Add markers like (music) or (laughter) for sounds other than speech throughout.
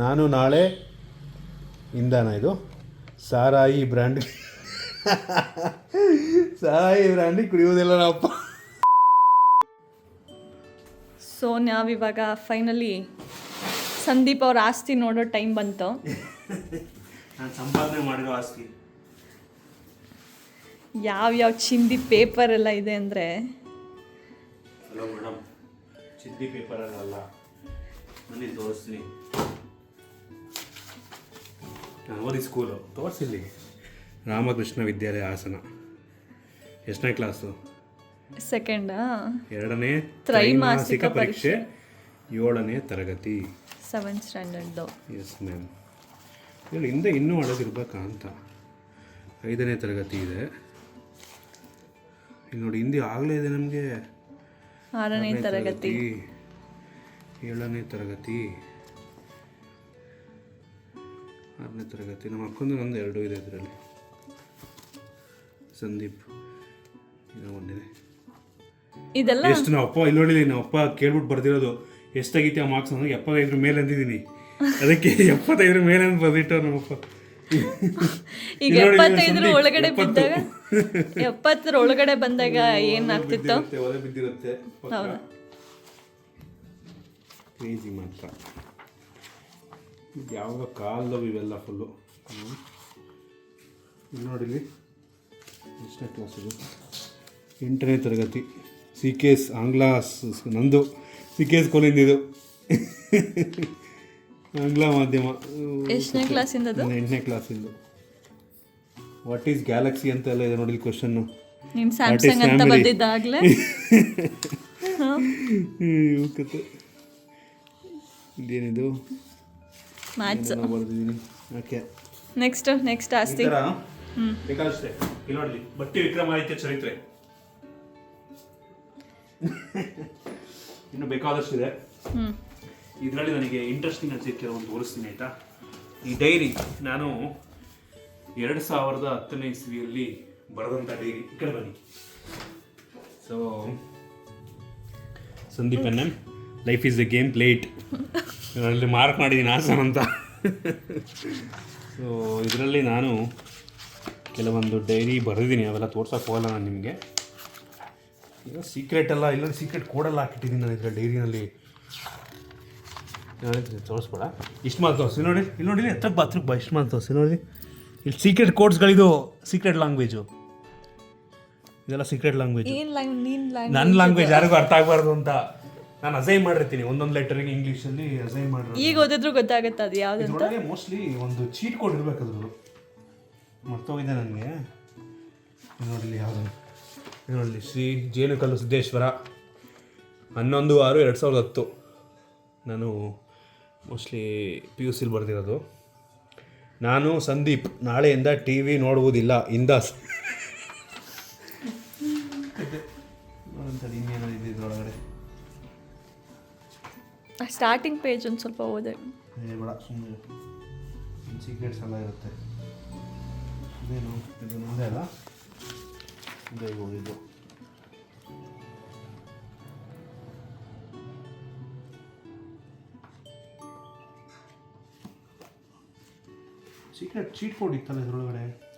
ನಾನು ನಾಳೆ ಇಂದಾನ ಇದು. ಸಾರಾಯಿ ಬ್ರ್ಯಾಂಡ್. ಸಾರಾಯಿ ಬ್ರ್ಯಾಂಡ್ ಕುಡಿಯೋದಿಲ್ಲ ನಾವಪ್ಪ ಸೊ ನಾವಿವಾಗ ಫೈನಲಿ ಸಂದೀಪ್ ಅವ್ರ ಆಸ್ತಿ ನೋಡೋ ಟೈಮ್ ಬಂತು. ನಾನು ಸಂಪಾದನೆ ಮಾಡಿರೋ ಆಸ್ತಿ. ಯಾವ್ಯಾವ ಚಿಂದಿ ಪೇಪರ್ ಎಲ್ಲ ಇದೆ ಅಂದರೆ? ಹಲೋ ಮೇಡಮ್ ಚಿಂದಿ ಪೇಪರ್ ಅಲ್ಲ. ಬನ್ನಿ ತೋರಿಸ್ತೀನಿ. ನಾನು ಓದಿ ಸ್ಕೂಲು ತೋರಿಸಿಲ್ಲಿ. ರಾಮಕೃಷ್ಣ ವಿದ್ಯಾಲಯ ಹಾಸನ. ಎಷ್ಟನೇ ಕ್ಲಾಸು ಸೆಕೆಂಡಾ ಎರಡನೇ ತ್ರೈಮಾಸಿಕ ಪರೀಕ್ಷೆ ಏಳನೇ ತರಗತಿ. ಸೆವೆಂತ್ ಸ್ಟ್ಯಾಂಡರ್ಡ್ದು ಎಸ್ ಮ್ಯಾಮ್ ಇಲ್ಲಿ ಹಿಂದೆ ಇನ್ನೂ ಒಳಗಿರ್ಬೇಕಾ ಅಂತ. ಐದನೇ ತರಗತಿ ಇದೆ. ಇಲ್ಲಿ ನೋಡಿ ಹಿಂದೆ ಆಗಲೇ ಇದೆ ನಮಗೆ. ಆರನೇ ತರಗತಿ ಏಳನೇ ತರಗತಿ. ಆರನೇ ತರಗತಿ. ನಮ್ಮ ಅಕ್ಕಂದು ಒಂದು ಎರಡು ಇದೆ ಇದರಲ್ಲಿ. ಸಂದೀಪ್ ಇನ್ನೂ ಒಂದಿದೆ. ಇದೆಲ್ಲ? ಎಷ್ಟು ನಾವು ಅಪ್ಪ ಇಲ್ಲಿ ನೋಡಿದೀನಿ ನಾವು ಅಪ್ಪ ಕೇಳ್ಬಿಟ್ಟು ಬರ್ದಿರೋದು ಎಷ್ಟಾಗಿತ್ತು ಆ ಮಾರ್ಕ್ಸ್ ಅಂದ್ರೆ ಎಪ್ಪತ್ತೈದರ ಮೇಲೆ ಅಂದಿದ್ದೀನಿ. ಅದಕ್ಕೆ ಎಪ್ಪತ್ತೈದರ ಮೇಲೆ ಅಂತ ಬರ್ದಿಟ್ಟು ನಮ್ಮಪ್ಪ ಈಗ ಎಪ್ಪತ್ತೈದರ ಒಳಗಡೆ. ಬಿದ್ದಾಗ ಎಪ್ಪತ್ತರ ಒಳಗಡೆ ಬಂದಾಗ ಏನಾಗ್ತಿತ್ತು ಹೌದು? ಕ್ರೇಜಿ ಮಾತ್ರ. ಯಾವಾಗ ಕಾಲದವು ಇವೆಲ್ಲ ಫುಲ್ಲು ಇಲ್ಲಿ. ನೋಡಿಲಿ ಎಷ್ಟನೇ ಕ್ಲಾಸ್ ಇದು? ಎಂಟನೇ ತರಗತಿ. ಸಿ ಕೆ ಎಸ್ ಆಂಗ್ಲ ನಂದು. ಸಿ ಕೆ ಎಸ್ ಕೋಲಿಂದ ಇದು. ಆಂಗ್ಲ ಮಾಧ್ಯಮ. ಎಷ್ಟನೇ ಕ್ಲಾಸಿಂದ ಎಂಟನೇ ಕ್ಲಾಸಿಂದು ವಾಟ್ ಈಸ್ ಗ್ಯಾಲಕ್ಸಿ ಅಂತ ಎಲ್ಲ ಇದೆ ನೋಡಿ (laughs) ಕ್ವಶನ್ನು ಇದೇನಿದು? Maths okay. ನೆಕ್ಸ್ಟ್ ನೆಕ್ಸ್ಟ್ ಆಸ್ತಿ. ಬೇಕಾದಷ್ಟೇ. ಇಲ್ಲಿ ನೋಡಿ ಬಟ್ಟಿ ವಿಕ್ರಮಾದಿತ್ಯ ಚರಿತ್ರೆ. ಇನ್ನು ಬೇಕಾದಷ್ಟಿದೆ. ಹ್ಞೂ ಇದರಲ್ಲಿ ನನಗೆ ಇಂಟ್ರೆಸ್ಟಿಂಗ್ ಅನ್ಸಿತ್ತು ಕೆಲವೊಂದು ತೋರಿಸ್ತೀನಿ ಆಯ್ತಾ? ಈ ಡೈರಿ ನಾನು ಎರಡು ಸಾವಿರದ ಹತ್ತನೇ ಇಸ್ವಿಯಲ್ಲಿ ಬರೆದಂಥ ಡೈರಿ ಈ ಕಡೆ ಬನ್ನಿ. So Sandeep N M life is a game plate ಇದರಲ್ಲಿ ಮಾರ್ಕ್ ಮಾಡಿದ್ದೀನಿ ಹಾಸನ್ ಅಂತ. ಸೊ ಇದರಲ್ಲಿ ನಾನು ಕೆಲವೊಂದು ಡೈರಿ ಬರೆದಿದ್ದೀನಿ ಅವೆಲ್ಲ ತೋರ್ಸೋಕೆ ಹೋಗಲ್ಲ ನಾನು ನಿಮಗೆ. ಈಗ ಸೀಕ್ರೆಟ್ ಎಲ್ಲ ಇಲ್ಲೊಂದು ಸೀಕ್ರೆಟ್ ಕೋಡೆಲ್ಲ ಹಾಕಿಟ್ಟಿದ್ದೀನಿ ನಾನು ಇದರ ಡೈರಿನಲ್ಲಿ ತೋರಿಸ್ಬೇಡ. ಇಷ್ಟು ಮಾತು ತೋರಿಸಿ ನೋಡಿ ಇಲ್ಲಿ ನೋಡಿ ಹತ್ರಕ್ಕೆ ಬಾ ಹತ್ರಕ್ಕೆ ಬಾ ಇಷ್ಟು ಮಾತು ತೋರಿಸಿ ನೋಡಿ. ಇಲ್ಲಿ ಸೀಕ್ರೆಟ್ ಕೋಡ್ಸ್ಗಳಿದು ಸೀಕ್ರೆಟ್ ಲ್ಯಾಂಗ್ವೇಜು ಇದೆಲ್ಲ ಸೀಕ್ರೆಟ್ ಲ್ಯಾಂಗ್ವೇಜ್ ನನ್ನ ಲ್ಯಾಂಗ್ವೇಜ್ ಯಾರಿಗೂ ಅರ್ಥ ಆಗಬಾರ್ದು ಅಂತ. ನಾನು ಅಸೈನ್ ಮಾಡಿರ್ತೀನಿ. ಒಂದೊಂದು ಲೆಟರಿಗೆ ಇಂಗ್ಲೀಷಲ್ಲಿ ಅಸೈನ್ ಮಾಡಿರ್ತೀನಿ ಈಗ ಓದಿದ್ರು ಗೊತ್ತಾಗುತ್ತೆ ಅದು ಯಾವ್ದು ಇದ್ರೊಳಗೆ ಮೋಸ್ಟ್ಲಿ ಒಂದು ಚೀಟ್ ಕೋಡ್ ಇರಬೇಕಾದ್ರು ಮರ್ತೋಗಿದೆ ನನಗೆ ನೋಡಿ ಯಾವುದು? ಇದು ನೋಡಲಿ ಶ್ರೀ ಜೇನುಕಲ್ಲು ಸಿದ್ದೇಶ್ವರ. ಹನ್ನೊಂದು ಆರು ಎರಡು ಸಾವಿರದ ಹತ್ತು. ನಾನು ಮೋಸ್ಟ್ಲಿ ಪಿ ಯು ಸಿಲಿ ಬರೆದಿರೋದು. ನಾನು ಸಂದೀಪ್ ನಾಳೆಯಿಂದ ಟಿ ವಿ ನೋಡುವುದಿಲ್ಲ. ಇಂದಾಸ್. ಸ್ಟಾರ್ಟಿಂಗ್ ಪೇಜ್ ಒಂದು ಸ್ವಲ್ಪ ಓದೆ. ಏ, ಬೇಡ ಸುಮ್ಮನೆ ಸೀಕ್ರೆಟ್ಸ್ ಎಲ್ಲ ಇರುತ್ತೆ. ಇದೇನು? ಇದು ಮುಂದೆ ಅಲ್ಲ? ಮುಂದೆ ಹೋಗಿದ್ದು. ಸೀಕ್ರೆಟ್ ಚೀಟ್ ಕೋಡ್ ಇತ್ತಲ್ಲ ಇದ್ರೊಳಗಡೆ?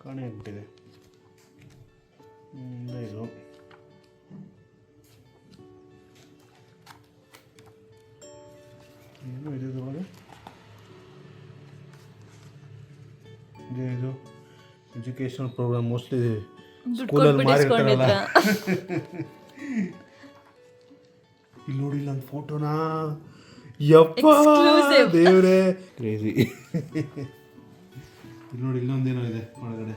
ಕಾಣೆ ಆಗ್ಬಿಟ್ಟಿದೆ. ಮುಂದೆ ಇದು. ಏನು ಇದೆ ಇದ್ರೊಳಗೆ ಇದು ಎಜುಕೇಶನಲ್ ಪ್ರೋಗ್ರಾಮ್ ಮೋಸ್ಟ್ಲಿ ಸ್ಕೂಲಲ್ಲಿ ಮಾಡಿರ್ತಾರಲ್ಲ ಇಲ್ಲಿ ನೋಡಿ ನನ್ನ ಫೋಟೋನಾ ಯಪ್ಪ. ದೇವ್ರೆ. ಕ್ರೇಜಿ (laughs) ಇಲ್ಲಿ ನೋಡಿ ಇಲ್ಲೊಂದೇನೋ ಇದೆ ಒಳಗಡೆ.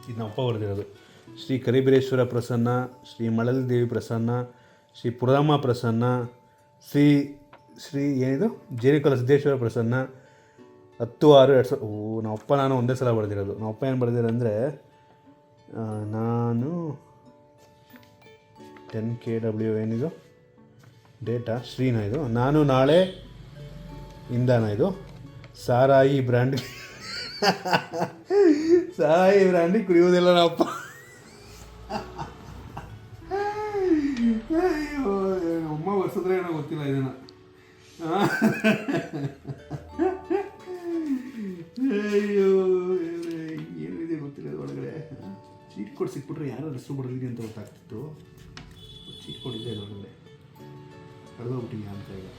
ಇದು ನಮ್ಮ ಅಪ್ಪ ಬರೆದಿರೋದು. ಶ್ರೀ ಕರಿಬೀರೇಶ್ವರ ಪ್ರಸನ್ನ ಶ್ರೀ ಮಳಲಿ ದೇವಿ ಪ್ರಸನ್ನ ಶ್ರೀ ಪುರದಮ್ಮ ಪ್ರಸನ್ನ ಶ್ರೀ ಶ್ರೀ ಏನಿದು? ಜೇನುಕಲ ಸಿದ್ದೇಶ್ವರ ಪ್ರಸನ್ನ, ಹತ್ತು ಆರು ಎರಡು ಸಾವಿರ ಓ, ನಮ್ಮಪ್ಪ ನಾನು ಒಂದೇ ಸಲ ಬರೆದಿರೋದು. ನಮ್ಮಪ್ಪ ಏನು ಬರೆದಿರೋ ಅಂದರೆ ನಾನು ಟೆನ್ ಕೆ ಡಬ್ಲ್ಯೂ ಏನಿದು? ಡೇಟಾ, ಶ್ರೀನ ಇದು. ನಾನು ನಾಳೆ ಇಂದಾನ ಇದು. ಸಾರಾಯಿ ಬ್ರ್ಯಾಂಡ್, (laughs) ಸಾರಾಯಿ ಬ್ರ್ಯಾಂಡಿಗೆ ಕುಡಿಯೋದಿಲ್ಲ ನಮ್ಮಪ್ಪ. ಅಯ್ಯೋ ಏನೋ ಗೊತ್ತಿಲ್ಲ ಇದನ್ನ. ಅಯ್ಯೋ ಏನಿದೆ ಗೊತ್ತಿಲ್ಲ ಒಳಗಡೆ. ಚೀಟ್ ಕೊಡ್ ಸಿಕ್ಬಿಟ್ರೆ ಯಾರು ಹೆಸರು ಬರಲಿದೆ ಅಂತ ಗೊತ್ತಾಗ್ತಿತ್ತು. ಚೀಟ್ ಕೊಡಿದೆ ಒಳಗಡೆ. ಕಳೆದೋಗ್ಬಿಟ್ಟಿದ್ಯಾ ಕಳೆದೋಗ್ಬಿಟ್ಟಿದೆ ಅಂತ ಈಗ.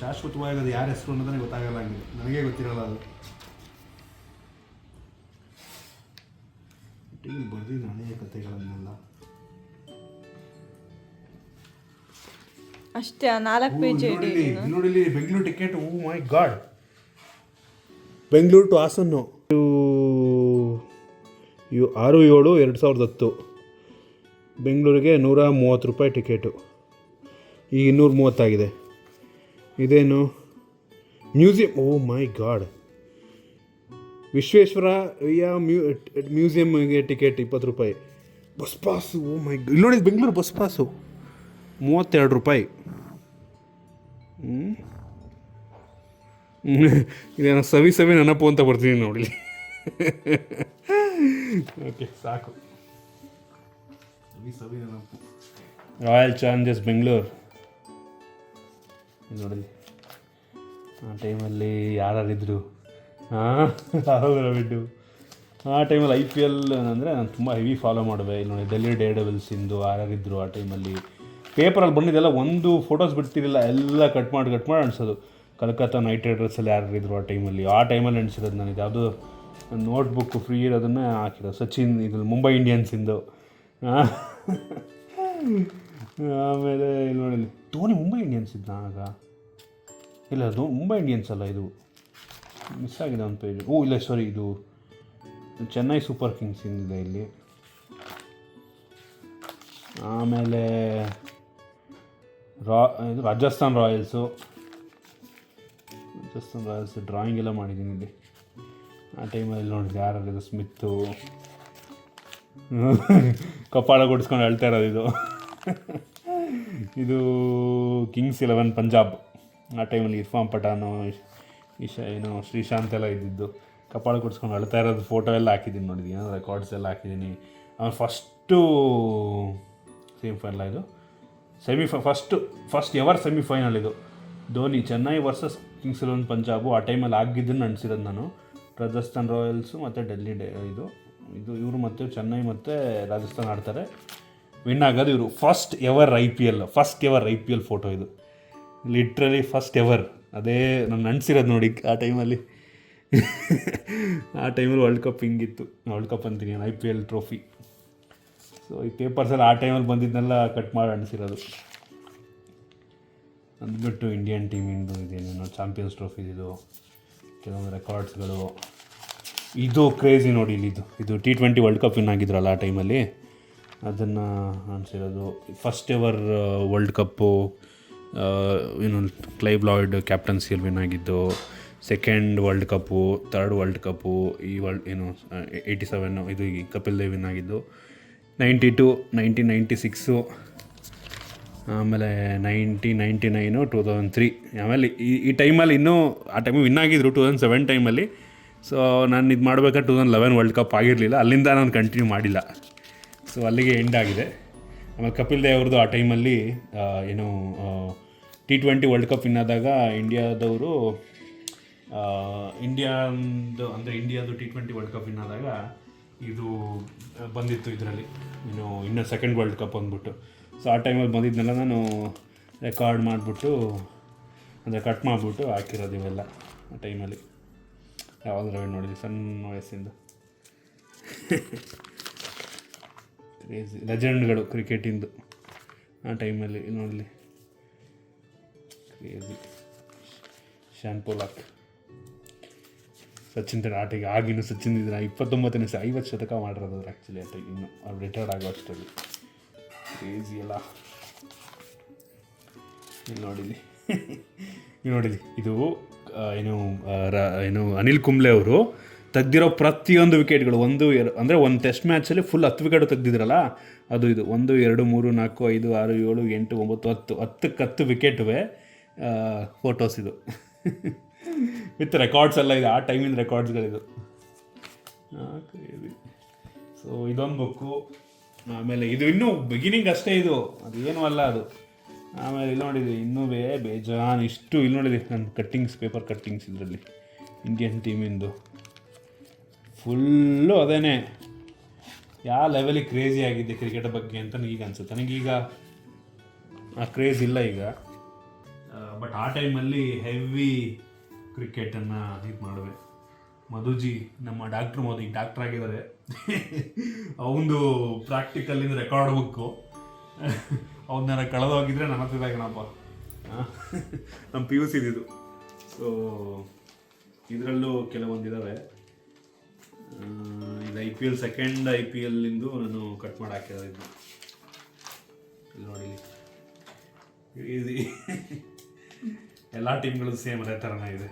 ಶಾಶ್ವತವಾಗಿ ಅದು ಯಾರ ಹೆಸರು ಅನ್ನೋದನ್ನೇ ಗೊತ್ತಾಗಲ್ಲ ಹಂಗೆ. ನನಗೆ ಗೊತ್ತಿರಲ್ಲ ಅದು. ಒಟ್ಟಿಗೆ ಬರ್ದಿದ್ದು ಕಥೆಗಳನ್ನೆಲ್ಲ. ಅಷ್ಟೇ ನಾಲ್ಕು ಪೇಜ್ ನೋಡಿ ನೋಡಿಲಿ ನೋಡಿಲಿ Bengaluru ticket oh my god Bengaluru to ಹಾಸನ್ನು ಇವು ಆರು ಏಳು ಎರಡು ಸಾವಿರದ ಹತ್ತು. ಬೆಂಗಳೂರಿಗೆ ನೂರ ಮೂವತ್ತು ರೂಪಾಯಿ ಟಿಕೆಟು ಈಗ ಇನ್ನೂರ ಮೂವತ್ತಾಗಿದೆ ಇದೇನು? Museum oh my god Visvesvaraya ಮ್ಯೂ ಮ್ಯೂಸಿಯಮ್ಗೆ ಟಿಕೆಟ್ ಇಪ್ಪತ್ತು ರೂಪಾಯಿ. ಬಸ್ ಪಾಸು ಓ ಮೈ ಇಲ್ಲಿ ನೋಡಿ ಬೆಂಗಳೂರು ಬಸ್ ಪಾಸು ಮೂವತ್ತೆರಡು ರೂಪಾಯಿ? ಇದೇನೋ ಸವಿ ಸವಿ ನೆನಪು ಅಂತ ಬರ್ತೀನಿ ನೋಡಿ ಓಕೆ ಸಾಕು. ಸವಿ ಸವಿ ನೆನಪು. ರಾಯಲ್ ಚಾಲೆಂಜರ್ಸ್ ಬೆಂಗಳೂರು ನೋಡಿ ಆ ಟೈಮಲ್ಲಿ ಯಾರಿದ್ರು ಹಾಂ ರಾಹುಲ್ ಬಿಟ್ಟು. ಆ ಟೈಮಲ್ಲಿ ಐ ಪಿ ಎಲ್ ಅಂದರೆ ನಾನು ತುಂಬ ಹೆವಿ ಫಾಲೋ ಮಾಡಿದೆ ಇಲ್ಲಿ ನೋಡಿ ಡೆಲ್ಲಿ ಡೇ ಡಬಲ್ಸಿಂದು ಯಾರಿದ್ರು ಆ ಟೈಮಲ್ಲಿ? ಪೇಪರಲ್ಲಿ ಬಂದಿದ್ದೆಲ್ಲ ಒಂದು ಫೋಟೋಸ್ ಬಿಡ್ತಿರಲಿಲ್ಲ, ಎಲ್ಲ ಕಟ್ ಮಾಡಿ ಕಟ್ ಮಾಡಿ ಅನ್ಸೋದು. ಕಲ್ಕತ್ತಾ ನೈಟ್ ರೈಡರ್ಸಲ್ಲಿ ಯಾರಿದ್ರು ಆ ಟೈಮಲ್ಲಿ ಆ ಟೈಮಲ್ಲಿ ಅನಿಸಿರೋದು ನನಗೆ. ಯಾವುದೋ ನೋಟ್ಬುಕ್ ಫ್ರೀ ಇರೋದನ್ನೇ ಹಾಕಿರೋ ಸಚಿನ್, ಇದು ಮುಂಬೈ ಇಂಡಿಯನ್ಸಿಂದು. ಆಮೇಲೆ ಇಲ್ಲಿ ನೋಡಿ, ಧೋನಿ ಮುಂಬೈ ಇಂಡಿಯನ್ಸ್ ಇದ್ದ ಆಗ? ಇಲ್ಲ ಅದು ಮುಂಬೈ ಇಂಡಿಯನ್ಸ್ ಅಲ್ಲ ಇದು. ಮಿಸ್ ಆಗಿದೆ ಒಂದು ಪೇಜ್ ಓ, ಇಲ್ಲ ಸಾರಿ ಇದು ಚೆನ್ನೈ ಸೂಪರ್ ಕಿಂಗ್ಸ್ ಇಂದಿದೆ ಇಲ್ಲಿ. ಆಮೇಲೆ ರಾ Rajasthan Royals. Rajasthan Royals drawing ಎಲ್ಲ ಮಾಡಿದ್ದೀನಿ ಇಲ್ಲಿ. ಆ ಟೈಮಲ್ಲಿ ನೋಡಿ ಯಾರು ಸ್ಮಿತ್ತು ಕಪಾಳ ಕೊಡಿಸ್ಕೊಂಡು ಅಳ್ತಾ ಇರೋದು ಇದು. ಇದು ಕಿಂಗ್ಸ್ ಇಲೆವೆನ್ ಪಂಜಾಬ್. ಆ ಟೈಮಲ್ಲಿ ಇರ್ಫಾನ್ ಪಠಾನು, ಇಶಾ, ಏನು, ಶ್ರೀಶಾಂತ್ ಎಲ್ಲ ಇದ್ದಿದ್ದು. ಕಪಾಳ ಕೊಡಿಸ್ಕೊಂಡು ಅಳ್ತಾ ಇರೋದು ಫೋಟೋ ಎಲ್ಲ ಹಾಕಿದ್ದೀನಿ ನೋಡಿದ್ದೀನಿ ರೆಕಾರ್ಡ್ಸ್ ಎಲ್ಲ ಹಾಕಿದ್ದೀನಿ. ಆಮೇಲೆ ಫಸ್ಟು ಸೇಮ್ ಫೈನಲ್ ಇದು. Semi first first ever semifinal ಇದು. Dhoni, Chennai versus Kings Eleven Punjab ಆ ಟೈಮಲ್ಲಿ ಆಗಿದ್ದನ್ನು ಅನಿಸಿರೋದು ನಾನು. ರಾಜಸ್ಥಾನ್ ರಾಯಲ್ಸು ಮತ್ತು ಡೆಲ್ಲಿ ಡೇ ಇದು. ಇದು ಇವರು ಮತ್ತು ಚೆನ್ನೈ ಮತ್ತು ರಾಜಸ್ಥಾನ್ ಆಡ್ತಾರೆ. ವಿನ್ ಆಗೋದು ಇವರು. First ever I P L first ever I P L photo ಇದು. ಲಿಟ್ರಲಿ ಫಸ್ಟ್ ಎವರ್ ಅದೇ ನಾನು ಅನಿಸಿರೋದು ನೋಡಿ ಆ ಟೈಮಲ್ಲಿ (laughs) ಆ ಟೈಮಲ್ಲಿ ವರ್ಲ್ಡ್ ಕಪ್ ಹಿಂಗಿತ್ತು. ವರ್ಲ್ಡ್ ಕಪ್ ಅಂತೀನಿ I P L trophy so ಈ ಪೇಪರ್ಸಲ್ಲಿ ಆ ಟೈಮಲ್ಲಿ ಬಂದಿದ್ದನ್ನೆಲ್ಲ ಕಟ್ ಮಾಡಿ ಅನಿಸಿರೋದು. ಅಂದ್ಬಿಟ್ಟು ಇಂಡಿಯನ್ ಟೀಮಿಂದು ಇದೇನೇನು ಚಾಂಪಿಯನ್ಸ್ ಟ್ರೋಫಿ ಇದು, ಕೆಲವೊಂದು ರೆಕಾರ್ಡ್ಸ್ಗಳು ಇದು ಕ್ರೇಜಿ ನೋಡಿ ಇಲ್ಲಿ ಇದು T twenty world cup win ಆ ಟೈಮಲ್ಲಿ ಅದನ್ನು ಅನಿಸಿರೋದು. ಫಸ್ಟ್ ಎವರ್ ವರ್ಲ್ಡ್ ಕಪ್ಪು ಏನು ಕ್ಲೈವ್ ಲಾಯ್ಡ್ ಕ್ಯಾಪ್ಟನ್ಸಿಯಲ್ಲಿ ವಿನ್ ಆಗಿದ್ದು. Second world cup third world cup ಈ ವರ್ಲ್ಡ್ ಏನು ಏಯ್ಟಿ ಸೆವೆನ್ನು ಇದು ಕಪಿಲ್ ದೇವ್ ವಿನ್ ಆಗಿದ್ದು. Ninety two nineteen ninety six, ಆಮೇಲೆ ninety ninety nine, two thousand three. ಆಮೇಲೆ ಈ ಈ ಟೈಮಲ್ಲಿ ಇನ್ನೂ, ಆ ಟೈಮಿಗೆ ವಿನ್ ಆಗಿದ್ರು ಟೂ ತೌಸಂಡ್ ಸೆವೆನ್ ಟೈಮಲ್ಲಿ. ಸೊ ನಾನು ಇದು ಮಾಡಬೇಕಾದ್ರೆ two thousand eleven world cup ಆಗಿರಲಿಲ್ಲ. ಅಲ್ಲಿಂದ ನಾನು ಕಂಟಿನ್ಯೂ ಮಾಡಿಲ್ಲ. ಸೊ ಅಲ್ಲಿಗೆ ಎಂಡ್ ಆಗಿದೆ. ಆಮೇಲೆ ಕಪಿಲ್ ದೇವ್ ಅವ್ರದ್ದು ಆ ಟೈಮಲ್ಲಿ ಏನು T twenty world cup win ಆದಾಗ ಇಂಡಿಯಾದವರು ಇಂಡಿಯಾದು, ಅಂದರೆ ಇಂಡಿಯಾದು T twenty world cup win ಆದಾಗ ಇದು ಬಂದಿತ್ತು ಇದರಲ್ಲಿ. ಇನ್ನು ಇನ್ನು ಸೆಕೆಂಡ್ ವರ್ಲ್ಡ್ ಕಪ್ ಅಂದ್ಬಿಟ್ಟು. ಸೊ ಆ ಟೈಮಲ್ಲಿ ಬಂದಿದ್ದನ್ನೆಲ್ಲ ನಾನು ರೆಕಾರ್ಡ್ ಮಾಡಿಬಿಟ್ಟು, ಅಂದರೆ ಕಟ್ ಮಾಡಿಬಿಟ್ಟು ಹಾಕಿರೋದು ಇವೆಲ್ಲ, ಆ ಟೈಮಲ್ಲಿ ಯಾವಾಗಲೂ ನೋಡಿದ್ವಿ, ಸಣ್ಣ ವಯಸ್ಸಿಂದ. ಕ್ರೇಜಿ ಲೆಜೆಂಡ್ಗಳು ಕ್ರಿಕೆಟಿಂದು ಆ ಟೈಮಲ್ಲಿ ನೋಡಲಿ. ಕ್ರೇಜಿ ಶಾನ್ ಪೋಲಾಕ್ ಸಚಿನ್ ಆಟಿಗೆ ಆಗಿನ್ನು ಸಚಿನ್ ಇದ್ರೆ ಇಪ್ಪತ್ತೊಂಬತ್ತನೇ ನಿಮಿಷ ಐವತ್ತು ಶತಕ ಮಾಡಿರೋದು ಆ್ಯಕ್ಚುಲಿ ಅಂತ ಇನ್ನು ಅವ್ರು ರಿಟೈರ್ಡ್ ಆಗೋ ಅಷ್ಟರಲ್ಲಿ. ಕ್ರೇಜಿ ಅಲ್ಲ. ಇಲ್ಲಿ ನೋಡಿಲಿ. ಇಲ್ಲಿ ನೋಡಿಲಿ. ಇದು ಏನು ಏನು, ಅನಿಲ್ ಕುಂಬ್ಳೆ ಅವರು ತೆಗ್ದಿರೋ ಪ್ರತಿಯೊಂದು ವಿಕೆಟ್ಗಳು ಒಂದು ಎರಡು ಅಂದರೆ ಒಂದು ಟೆಸ್ಟ್ ಮ್ಯಾಚಲ್ಲಿ ಫುಲ್ ಹತ್ತು ವಿಕೆಟ್ ತೆಗ್ದಿದ್ರಲ್ಲ, ಅದು ಇದು, ಒಂದು, ಎರಡು, ಮೂರು, ನಾಲ್ಕು, ಐದು, ಆರು, ಏಳು, ಎಂಟು, ಒಂಬತ್ತು, ಹತ್ತು ಹತ್ತಕ್ಕೆ ಹತ್ತು ವಿಕೆಟ್ವೇ ಫೋಟೋಸ್ ಇದು. ವಿತ್ ರೆಕಾರ್ಡ್ಸ್ ಎಲ್ಲ ಇದೆ, ಆ ಟೈಮಿನ ರೆಕಾರ್ಡ್ಸ್ಗಳಿದು ಸೊ ಇದೊಂದು ಬುಕ್ಕು ಆಮೇಲೆ ಇದು ಇನ್ನೂ ಬಿಗಿನಿಂಗ್ ಅಷ್ಟೇ ಇದು. ಅದು ಏನೂ ಅಲ್ಲ ಅದು. ಆಮೇಲೆ ಇಲ್ಲಿ ನೋಡಿದ್ವಿ ಇನ್ನೂ ಬೇ, ಬೇಜಾನ್ ಇಷ್ಟು. ಇಲ್ಲಿ ನೋಡಿದೆ ನನ್ನ ಕಟ್ಟಿಂಗ್ಸ್ ಪೇಪರ್ ಕಟ್ಟಿಂಗ್ಸ್ ಇದರಲ್ಲಿ. ಇಂಡಿಯನ್ ಟೀಮಿಂದು ಫುಲ್ಲು ಅದೇನೆ. ಯಾವ ಲೆವೆಲಿಗೆ ಕ್ರೇಜಿ ಆಗಿದ್ದೆ ಕ್ರಿಕೆಟ್ ಬಗ್ಗೆ ಅಂತ ನನಗೀಗ ಅನಿಸುತ್ತೆ. ನನಗೀಗ ಆ ಕ್ರೇಜ್ ಇಲ್ಲ ಈಗ. ಬಟ್ ಆ ಟೈಮಲ್ಲಿ ಹೆವಿ ಕ್ರಿಕೆಟನ್ನು ಇದು ಮಾಡುವೆ. ಮಧುಜಿ ನಮ್ಮ ಡಾಕ್ಟ್ರ್ ಮೋದಿ ಡಾಕ್ಟ್ರ್ ಆಗಿದ್ದಾರೆ. ಅವನದು ಪ್ರಾಕ್ಟಿಕಲಿಂದ ರೆಕಾರ್ಡ್ ಬುಕ್ಕು ಅವನ್ನ ಕಳೆದೋಗಿದ್ರೆ ನನ್ನ ಹತ್ರ ಇದೆ ಕಣಪ್ಪ. ನಮ್ಮ ಪಿ ಯು ಸಿದಿದು ಸೊ ಇದರಲ್ಲೂ ಕೆಲವೊಂದಿದ್ದಾವೆ ಇದು I P L second I P ಎಲ್ಲಿಂದು ನಾನು ಕಟ್ ಮಾಡಿ ಹಾಕಿರೋದು ನೋಡಿ ಈಸಿ ಎಲ್ಲ ಟೀಮ್ಗಳು ಸೇಮ್ ಅದೇ ಥರನೇ ಇದೆ.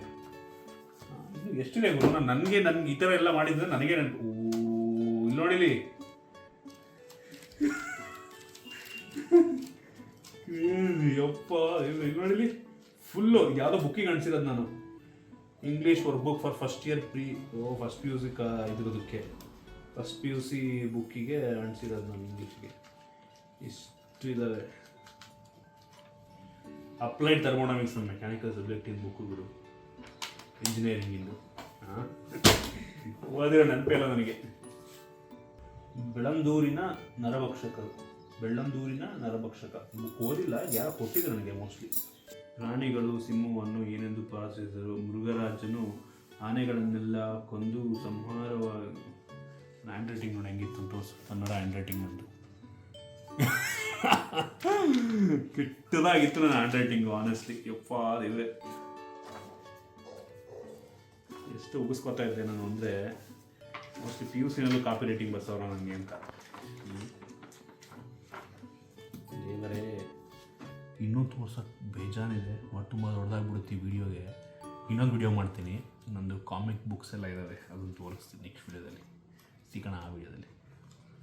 ಎಷ್ಟಿದೆ ಗುರು? ನಾನು ನನಗೆ ನನ್ಗೆ ಈ ಥರ ಎಲ್ಲ ಮಾಡಿದ್ರೆ ನನಗೆ ನೆನಪು ಇಲ್ಲಿ ನೋಡಿಲಿ. ಯಪ್ಪ, ಇಲ್ಲಿ ನೋಡಿಲಿ. ಫುಲ್ಲು ಯಾವುದೋ ಬುಕ್ಕಿಗೆ ಅನ್ಸಿರೋದು ನಾನು. English work book for first year pre O first P U C ಕ ಇದ್ರದಕ್ಕೆ. ಫಸ್ಟ್ ಪಿ ಯು ಸಿ ಬುಕ್ಕಿಗೆ ಅಣಿಸಿರೋದು ನಾನು ಇಂಗ್ಲೀಷ್ಗೆ ಇಷ್ಟು ಇದ್ದಾವೆ applied thermodynamics and mechanical subject in ಬುಕ್ಕುಗಳು ಇಂಜಿನಿಯರಿಂಗಿಂದು ಓದಿರೋ ನೆನಪಿಲ್ಲ ನನಗೆ. ಬೆಳ್ಳಂದೂರಿನ ನರಭಕ್ಷಕರು. ಬೆಳ್ಳಂದೂರಿನ ನರಭಕ್ಷಕ. ಬುಕ್ ಓದಿಲ್ಲ ಯಾರು ಕೊಟ್ಟಿದ್ರು ನನಗೆ ಮೋಸ್ಟ್ಲಿ ಪ್ರಾಣಿಗಳು ಸಿಂಹವನ್ನು ಏನೆಂದು ಪಾಲಿಸಿದರು? ಮೃಗರಾಜನು ಆನೆಗಳನ್ನೆಲ್ಲ ಕೊಂದು ಸಂಹಾರವಾಗಿ ಹ್ಯಾಂಡ್ ರೈಟಿಂಗ್ ನೋಡಿ ಹೆಂಗಿತ್ತು ತೋರ್ಸು. ಕನ್ನಡ ಹ್ಯಾಂಡ್ ರೈಟಿಂಗ್ ಅಂತ ಕೆಟ್ಟದಾಗಿತ್ತು ನನ್ನ ಹ್ಯಾಂಡ್ ರೈಟಿಂಗು ಆನೆಸ್ಟ್ಲಿ ಯಪ್ಪ ಇವೆ ಎಷ್ಟು ಉಗಿಸ್ಕೊತಾ ಇದ್ದೆ ನಾನು ಅಂದರೆ ಮೋಸ್ಟ್ಲಿ ಪಿ ಯು ಸಿನಲ್ಲೂ ಕಾಪಿ ರೈಟಿಂಗ್ ಬರ್ತಾವ್ರ ನನಗೆ ಅಂತ. ದೇವರೇ ಇನ್ನೂ ತೋರ್ಸೋಕ್ಕೆ ಬೇಜಾನಿದೆ ಒಟ್ಟು ತುಂಬ ದೊಡ್ಡದಾಗ್ಬಿಡುತ್ತೆ ಈ ವಿಡಿಯೋಗೆ. ಇನ್ನೊಂದು ವಿಡಿಯೋ ಮಾಡ್ತೀನಿ. ನಂದು ಕಾಮಿಕ್ ಬುಕ್ಸ್ ಎಲ್ಲ ಇದ್ದಾವೆ ಅದನ್ನು ತೋರಿಸ್ತೀನಿ ನೆಕ್ಸ್ಟ್ ವಿಡಿಯೋದಲ್ಲಿ ಸಿಗೋಣ ಆ ವಿಡಿಯೋದಲ್ಲಿ